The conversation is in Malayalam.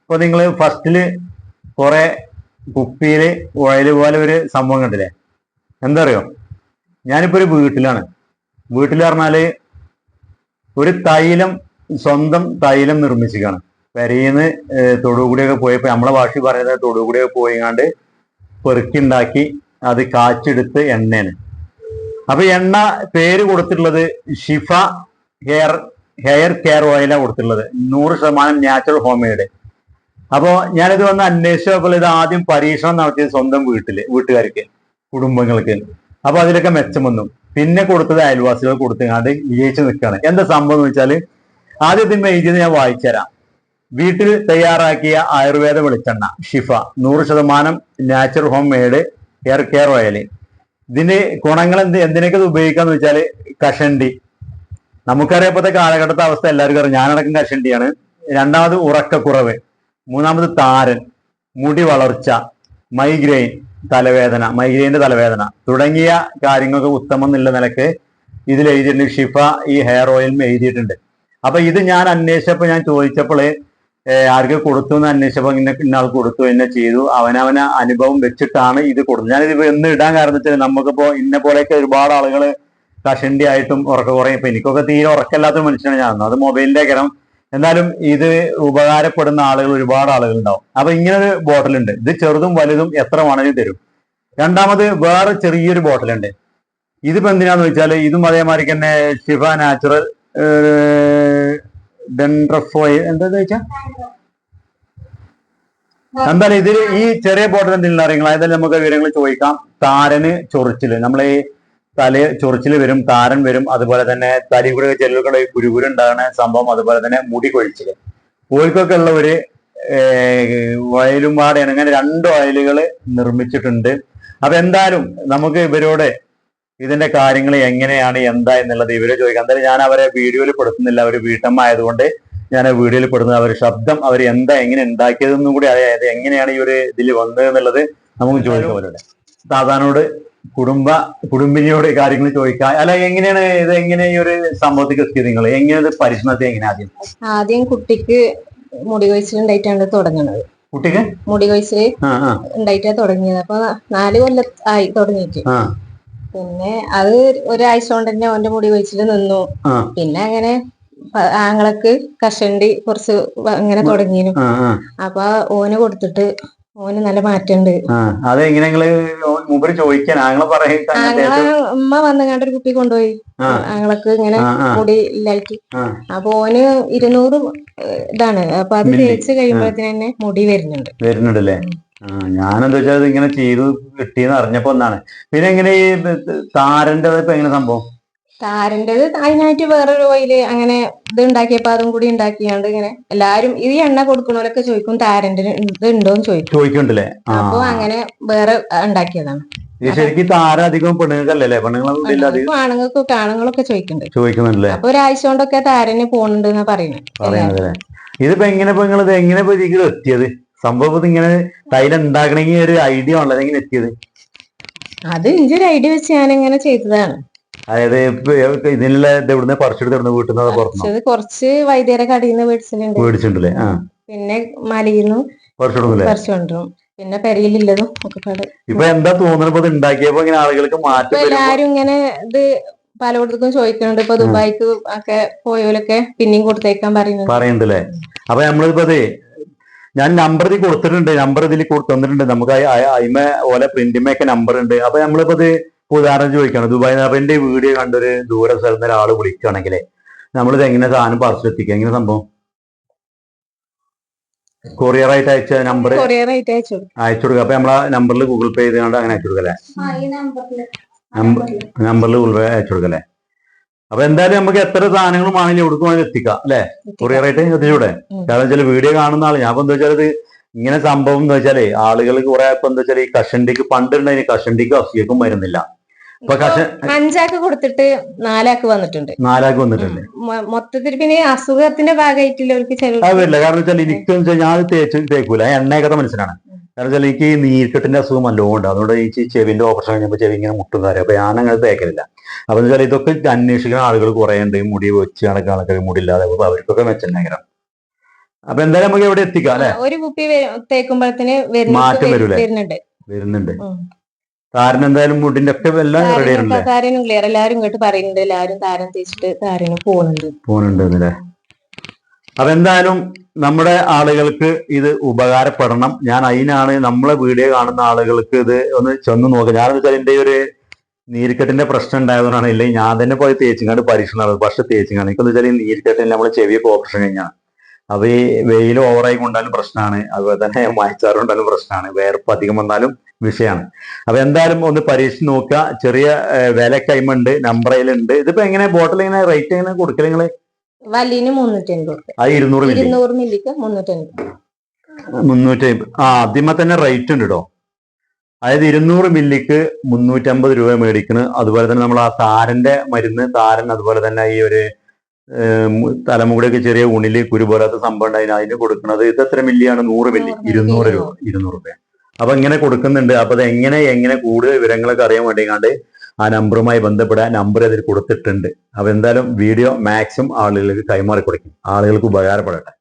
ഇപ്പൊ നിങ്ങൾ ഫസ്റ്റിൽ കുറെ കുപ്പിയിൽ ഉഴയിൽ പോലെ ഒരു സംഭവം കണ്ടില്ലേ? എന്താ അറിയോ ഞാനിപ്പോ ഒരു വീട്ടിലാണ്. വീട്ടിൽ പറഞ്ഞാൽ ഒരു തൈലം സ്വന്തം തൈലം നിർമ്മിച്ചിക്കാണ് പെരയിന്ന് തൊടുകൂടിയൊക്കെ പോയപ്പോ നമ്മളെ ഭാഷ പറയുന്നത് തൊടുകൂടിയൊക്കെ പോയിങ്ങാണ്ട് പെറുക്കിണ്ടാക്കി അത് കാച്ചെടുത്ത് എണ്ണയാണ് അപ്പൊ എണ്ണ പേര് കൊടുത്തിട്ടുള്ളത് ഷിഫ ഹെയർ ഹെയർ കെയർ ഓയിലാണ് കൊടുത്തിട്ടുള്ളത്. നൂറ് ശതമാനം നാച്ചുറൽ ഹോം അപ്പോ ഞാനിത് വന്ന് അന്വേഷിച്ചപ്പോൾ ഇത് ആദ്യം പരീക്ഷണം നടത്തിയത് സ്വന്തം വീട്ടിൽ വീട്ടുകാർക്ക് കുടുംബങ്ങൾക്ക്. അപ്പൊ അതിലൊക്കെ മെച്ചം വന്നു. പിന്നെ കൊടുത്തത് അയൽവാസികൾ കൊടുത്തങ്ങാണ്ട് വിജയിച്ച് നിൽക്കുകയാണ്. എന്താ സംഭവം എന്ന് വെച്ചാൽ ആദ്യത്തിന് എഴുതിയത് ഞാൻ വായിച്ചുതരാം വീട്ടിൽ തയ്യാറാക്കിയ ആയുർവേദ വെളിച്ചെണ്ണ ഷിഫ നൂറ് ശതമാനം natural homemade hair care oil. ഇതിന് ഗുണങ്ങൾ എന്ത്? എന്തിനൊക്കെ ഉപയോഗിക്കാന്ന് വെച്ചാൽ കഷണ്ടി. നമുക്കറിയാം ഇപ്പോഴത്തെ കാലഘട്ടത്തെ അവസ്ഥ എല്ലാവർക്കും അറിയാം. ഞാനടക്കം കഷണ്ടിയാണ്. രണ്ടാമത് ഉറക്കക്കുറവ്. മൂന്നാമത് താരൻ. മുടി വളർച്ച. മൈഗ്രെയിൻ തലവേദന. മൈഗ്രെയിന്റെ തലവേദന. തുടങ്ങിയ കാര്യങ്ങൾക്ക് ഉത്തമം എന്നുള്ള നിലയ്ക്ക് ഇതിൽ എഴുതിയിട്ടുണ്ട് ഷിഫ ഈ ഹെയർ ഓയിലും എഴുതിയിട്ടുണ്ട്. അപ്പൊ ഇത് ഞാൻ അന്വേഷിച്ചപ്പോൾ ഞാൻ ചോദിച്ചപ്പോൾ ആർക്ക് കൊടുത്തു എന്ന് അന്വേഷിച്ചപ്പോൾ ഇന്ന ഇന്നാൾ കൊടുത്തു എന്നെ ചെയ്തു. അവനവന അനുഭവം വെച്ചിട്ടാണ് ഇത് കൊടുത്തത്. ഞാനിത് എന്ന് ഇടാൻ കാരണം വെച്ചാൽ നമുക്കിപ്പോ ഇന്ന പോലെയൊക്കെ ഒരുപാട് ആളുകൾ കഷണ്ടി ആയിട്ടും ഉറക്ക കുറയും ഇപ്പൊ എനിക്കൊക്കെ തീരെ ഉറക്കമില്ലാത്ത മനുഷ്യനാണ് ഞാൻ. അത് മൊബൈലിന്റെ കരം എന്നാലും ഇത് ഉപകാരപ്പെടുന്ന ആളുകൾ ഒരുപാട് ആളുകൾ ഉണ്ടാവും അപ്പൊ ഇങ്ങനെ ഒരു ബോട്ടിൽ ഉണ്ട് ഇത് ചെറുതും വലുതും എത്ര വേണമെങ്കിലും തരും. രണ്ടാമത് വേറെ ചെറിയൊരു ബോട്ടിലുണ്ട്. ഇതിപ്പോ എന്തിനാന്ന് വെച്ചാൽ ഇതും അതേമാതിരി തന്നെ ഷിഫ നാച്ചുറൽ ഡെൻഡ്രഫോയിൽ എന്താ വെച്ചാ? എന്തായാലും ഇതിൽ ഈ ചെറിയ ബോർഡർ എന്തെങ്കിലും അറിയങ്ങൾ അതായത് നമുക്ക് വിവരങ്ങൾ ചോദിക്കാം. താരന് ചൊറിച്ചിൽ. നമ്മളെ ഈ തല ചൊറിച്ചിൽ വരും താരൻ വരും അതുപോലെ തന്നെ തലി കൂടെ ചെല്ലുകളുടെ കുരുകുരു ഉണ്ടാകുന്ന സംഭവം അതുപോലെ തന്നെ മുടി കൊഴിച്ചിൽ. ഓൽക്കൊക്കെ ഉള്ള ഒരു വയലും വയലുംപാടെയാണ് അങ്ങനെ രണ്ട് വയലുകൾ നിർമ്മിച്ചിട്ടുണ്ട്. അപ്പൊ എന്തായാലും നമുക്ക് ഇവരോട് ഇതിന്റെ കാര്യങ്ങൾ എങ്ങനെയാണ് എന്താ എന്നുള്ളത് ഇവരെ ചോദിക്കാം. എന്തായാലും ഞാൻ അവരെ വീഡിയോയിൽ പെടുത്തുന്നില്ല. അവർ വീട്ടമ്മ ആയതുകൊണ്ട് ഞാൻ വീഡിയോയിൽ പെടുന്നത് അവർ ശബ്ദം അവർ എന്താ എങ്ങനെ ഉണ്ടാക്കിയതെന്നും കൂടി അറിയാം. എങ്ങനെയാണ് ഈ ഒരു ഇതിൽ വന്നത് എന്നുള്ളത് നമുക്ക് ചോദിക്കാം അവരോട്. സാധാരണോട് കുടുംബ കുടുംബിനിയോട് കാര്യങ്ങൾ ചോദിക്കാം. അല്ല എങ്ങനെയാണ് ഇത് എങ്ങനെ ഈ ഒരു സംഭവത്തിൽ എത്തിയത് നിങ്ങൾ പരിശ്രമത്തെ എങ്ങനെ ആദ്യം? ആദ്യം കുട്ടിക്ക് മുടി കൊഴിച്ചിലുണ്ടായിട്ടാണ് തുടങ്ങുന്നത് കുട്ടിക്ക്? മുടി കൊഴിച്ചിൽ ഉണ്ടായിട്ടാ തുടങ്ങിയത്. അപ്പൊ നാല് കൊല്ലം ആയി തുടങ്ങിയിട്ട്. പിന്നെ അത് ഒരാഴ്ച കൊണ്ട് തന്നെ ഓന്റെ മുടി വെച്ചിട്ട് നിന്നു. പിന്നെ അങ്ങനെ ആങ്ങളക്ക് കഷണ്ടി കുറച്ച് അങ്ങനെ തുടങ്ങിയിരുന്നു അപ്പൊ ഓന് കൊടുത്തിട്ട് ഓന് നല്ല മാറ്റമുണ്ട് ആങ്ങളെ ഉമ്മ വന്നങ്ങാണ്ട് ഒരു കുപ്പി കൊണ്ടുപോയി. ആങ്ങളക്ക് ഇങ്ങനെ മുടി ഇല്ലായിട്ട്. അപ്പൊ ഓന് ഇരുന്നൂറ് ഇതാണ്. അപ്പൊ അത് തേച്ച് കഴിയുമ്പോഴത്തേന് തന്നെ മുടി വരുന്നുണ്ട്. വരുന്നുണ്ടല്ലേ? ഞാനെന്താ വെച്ചാൽ ഇങ്ങനെ ചെയ്തു കിട്ടിയെന്ന് അറിഞ്ഞപ്പോ ഒന്നാണ് പിന്നെ എങ്ങനെ ഈ താരന്റെ ഇപ്പൊ എങ്ങനെ സംഭവം? താരന്റേത് അതിനായിട്ട് വേറൊരു ഓയിൽ അങ്ങനെ ഇത് ഉണ്ടാക്കിയപ്പോ അതും കൂടി ഉണ്ടാക്കിയാണ്ട് ഇങ്ങനെ എല്ലാരും ഈ എണ്ണ കൊടുക്കണോരൊക്കെ ചോദിക്കും താരന്റെ ഇത് ഉണ്ടോന്ന് ചോദിക്കും. ചോദിക്കണ്ടല്ലേ അപ്പൊ അങ്ങനെ വേറെ ഉണ്ടാക്കിയതാണ്. ശരിക്കും താരം അധികം പെണ്ണുങ്ങൾക്കല്ലേ പെണ്ണുങ്ങളൊന്നും ഇല്ല അത് പെണ്ണുങ്ങൾക്കും ആണുങ്ങൾക്കും ആണുങ്ങളൊക്കെ ചോദിക്കുന്നുണ്ട്. ചോദിക്കുന്നുണ്ടല്ലേ? അപ്പൊ ഒരാഴ്ച കൊണ്ടൊക്കെ താരന് പോണുണ്ട് എന്നാ പറയുന്നത് ഇതിപ്പോ എങ്ങനെ ഇപ്പൊ നിങ്ങൾ ഇത് എങ്ങനെ ഇപ്പൊ ഇതിൽ എത്തിയത്? സംഭവം ഇങ്ങനെ തൈലം ഉണ്ടാക്കണമെങ്കിൽ ഒരു ഐഡിയ ഉള്ളത് എങ്ങനെ എത്തിയത്? അത് ഇഞ്ചൊരു ഐഡിയ വെച്ച് ഞാൻ ഇങ്ങനെ ചെയ്തതാണ്. അതായത് ഇപ്പൊ ഇതിനുള്ള ഇത് എവിടുന്ന് പറിച്ചെടുത്ത് എവിടുന്ന് വീട്ടിൽ നിന്ന് പുറത്തു പക്ഷെ കുറച്ച് വൈദ്യരെ കടയിൽ നിന്ന് മേടിച്ചിട്ടുണ്ട് മേടിച്ചിട്ടുണ്ടല്ലേ ആ. പിന്നെ മലയിന്നു പറിച്ചെടുക്കല്ലേ പറിച്ചു പിന്നെ പെരയിലുള്ളതും ഒക്കെ പാട്. ഇപ്പൊ എന്താ തോന്നുന്നത് ഇത് ഉണ്ടാക്കിയപ്പോ ഇങ്ങനെ ആളുകൾക്ക് മാറ്റം എല്ലാരും ഇങ്ങനെ ഇത് പലയിടത്തും ചോദിക്കുന്നുണ്ട് ഇപ്പൊ ദുബായിക്ക് ഒക്കെ പോയവരൊക്കെ പിന്നെയും കൊടുത്തേക്കാൻ പറയുന്നുണ്ട്. പറയുന്നുണ്ടല്ലേ അപ്പൊ നമ്മളിപ്പോ അതെ ഞാൻ നമ്പർ ഇതിൽ കൊടുത്തിട്ടുണ്ട് നമ്പർ ഇതിൽ തന്നിട്ടുണ്ട്. നമുക്ക് അയ- അയ- അയിമ ഓലെ പ്രിന്റിമൊക്കെ നമ്പർ ഉണ്ട്. അപ്പൊ നമ്മളിപ്പോ ഇത് ഉദാഹരണം ചോദിക്കണം. ദുബായ് നബിന്റെ വീഡിയോ കണ്ടൊരു ദൂര സ്ഥലത്ത് ഒരാൾ വിളിക്കുകയാണെങ്കിലേ നമ്മളിത് എങ്ങനെ സാധനം പാർസൽ എത്തിക്കുക? എങ്ങനെ സംഭവം? കൊറിയർ ആയിട്ട് അയച്ച നമ്പർ കൊറിയർ ആയിട്ട് അയച്ചു കൊടുക്കും. അയച്ചു കൊടുക്കുക അപ്പൊ നമ്മളെ നമ്പറിൽ ഗൂഗിൾ പേ ചെയ്തുകൊണ്ട് അങ്ങനെ അയച്ചു കൊടുക്കല്ലേ? നമ്പറിൽ ഗൂഗിൾ പേ അയച്ചു കൊടുക്കല്ലേ? അപ്പൊ എന്തായാലും നമുക്ക് എത്ര സാധനങ്ങളും ആണെങ്കിലും എവിടേക്കും എത്തിക്കാം അല്ലെ? കൊറിയർ ആയിട്ട് എത്തിച്ചൂടെ. കാരണം വെച്ചാൽ വീഡിയോ കാണുന്ന ആൾ ഞാൻ എന്താ വെച്ചാൽ ഇത് ഇങ്ങനെ സംഭവം എന്ന് വെച്ചാൽ ആളുകൾ കുറെ ഇപ്പൊ എന്താ വെച്ചാൽ ഈ കഷണ്ടിക്ക് പണ്ടുണ്ടായി കഷണ്ടിക്കും അസുഖക്കും വരുന്നില്ല. അഞ്ചാക്ക് കൊടുത്തിട്ട് നാലാക്ക് വന്നിട്ടുണ്ട്. നാലാക്ക് വന്നിട്ടുണ്ട്. മൊത്തത്തിൽ പിന്നെ അസുഖത്തിന്റെ ഭാഗമായിട്ടില്ല അവർക്ക് ചില കാരണം വെച്ചാൽ എനിക്ക് വെച്ചാൽ ഞാൻ തേച്ചു തേക്കൂല. എണ്ണയൊക്കെ മനസ്സിലാണ് കാരണം വെച്ചാൽ എനിക്ക് നീർക്കെട്ടിന്റെ അസുഖം നല്ലോണ്ട് അതുകൊണ്ട് എനിക്ക് ഈ ചെവിന്റെ ഓപ്പറേഷൻ കഴിഞ്ഞപ്പോൾ ചെവി ഇങ്ങനെ മുട്ടും കാര്യം അപ്പൊ ഞാൻ അങ്ങനെ തേക്കലില്ല. അപ്പൊ വെച്ചാൽ ഇതൊക്കെ അന്വേഷിക്കുന്ന ആളുകൾ കുറെ ഉണ്ട്. മുടി വെച്ച് കണക്ക് കണക്ക് മുടിയില്ലാതെ. അപ്പൊ അവർക്കൊക്കെ മെച്ചം അപ്പൊ എന്തായാലും നമുക്ക് എവിടെ എത്തിക്കാം അല്ലെ? ഒരു കുപ്പി വേ- തേക്കുമ്പോഴത്തേന് മാറ്റം വരൂലേ? വരുന്നുണ്ട്. താരൻ എന്തായാലും മുടിന്റെ ഒക്കെ എല്ലാം റെഡി ആയിട്ടുണ്ട് താരനും ക്ലിയർ എല്ലാരും ഇങ്ങോട്ട് പറയുന്നുണ്ട്. എല്ലാരും താരൻ തേച്ചിട്ട് താരന് പോകുന്നുണ്ട് പോകുന്നുണ്ട് അപ്പൊ എന്തായാലും നമ്മുടെ ആളുകൾക്ക് ഇത് ഉപകാരപ്പെടണം. ഞാൻ അതിനാണ് നമ്മളെ വീഡിയോ കാണുന്ന ആളുകൾക്ക് ഇത് ഒന്ന് ചെന്ന് നോക്കുക ഞാനെന്ന് വെച്ചാൽ എന്റെ ഒരു നീരിക്കെട്ടിന്റെ പ്രശ്നം ഉണ്ടായതുകൊണ്ടാണ് ഇല്ലെങ്കിൽ ഞാൻ തന്നെ പോയി തേച്ചിങ്ങാണ്ട് പരീക്ഷണം പക്ഷെ തേച്ചിങ്ങാണ് എനിക്കെന്ന് വെച്ചാൽ ഈ നീരിക്കെട്ടിന് നമ്മൾ ചെവിയൊക്കെ ഓപ്പറേഷൻ കഴിഞ്ഞാണ്. അപ്പൊ ഈ വെയിൽ ഓവറായി കൊണ്ടാലും പ്രശ്നമാണ്. അതുപോലെ തന്നെ മയച്ചാറ് പ്രശ്നമാണ്. വേർപ്പ് അധികം വന്നാലും വിഷയമാണ്. അപ്പൊ എന്തായാലും ഒന്ന് പരീക്ഷിച്ച് നോക്കുക. ചെറിയ വില കൈമുണ്ട് നമ്പറയിലുണ്ട് ഇതിപ്പോ എങ്ങനെ ബോട്ടിൽ ഇങ്ങനെ റേറ്റ് എങ്ങനെ കൊടുക്കൽ നിങ്ങൾ? വലിന് മുന്നൂറ്റി അൻപത് അത് ഇരുന്നൂറ് മില്ലി. ഇരുന്നൂറ് മില്ലിക്ക് മുന്നൂറ്റി അൻപത് മുന്നൂറ്റി ആ ആദ്യമേ തന്നെ റേറ്റ് ഉണ്ട് കേട്ടോ അതായത് ഇരുന്നൂറ് മില്ലിക്ക് മുന്നൂറ്റമ്പത് രൂപ മേടിക്കണ്. അതുപോലെ തന്നെ നമ്മൾ ആ താരന്റെ മരുന്ന് താരൻ അതുപോലെ തന്നെ ഈ ഒരു തലമുടിയൊക്കെ ചെറിയ ഉണിൽ കുരു പോലത്തെ സംഭവം ഉണ്ടായി. അതിന് കൊടുക്കുന്നത് ഇത് എത്ര മില്ലിയാണ്? നൂറ് മില്ലി നൂറ് മില്ലി, ഇരുന്നൂറ് രൂപ ഇരുന്നൂറ് രൂപ. അപ്പൊ ഇങ്ങനെ കൊടുക്കുന്നുണ്ട്. അപ്പൊ അത് എങ്ങനെ എങ്ങനെ കൂടുതൽ വിവരങ്ങളൊക്കെ അറിയാൻ വേണ്ടിങ്ങാണ്ട് ആ നമ്പറുമായി ബന്ധപ്പെടാൻ നമ്പർ അതിൽ കൊടുത്തിട്ടുണ്ട്. അപ്പൊ എന്തായാലും വീഡിയോ മാക്സിമം ആളുകൾക്ക് കൈമാറി കൊടുക്കും ആളുകൾക്ക് ഉപകാരപ്പെടട്ടെ.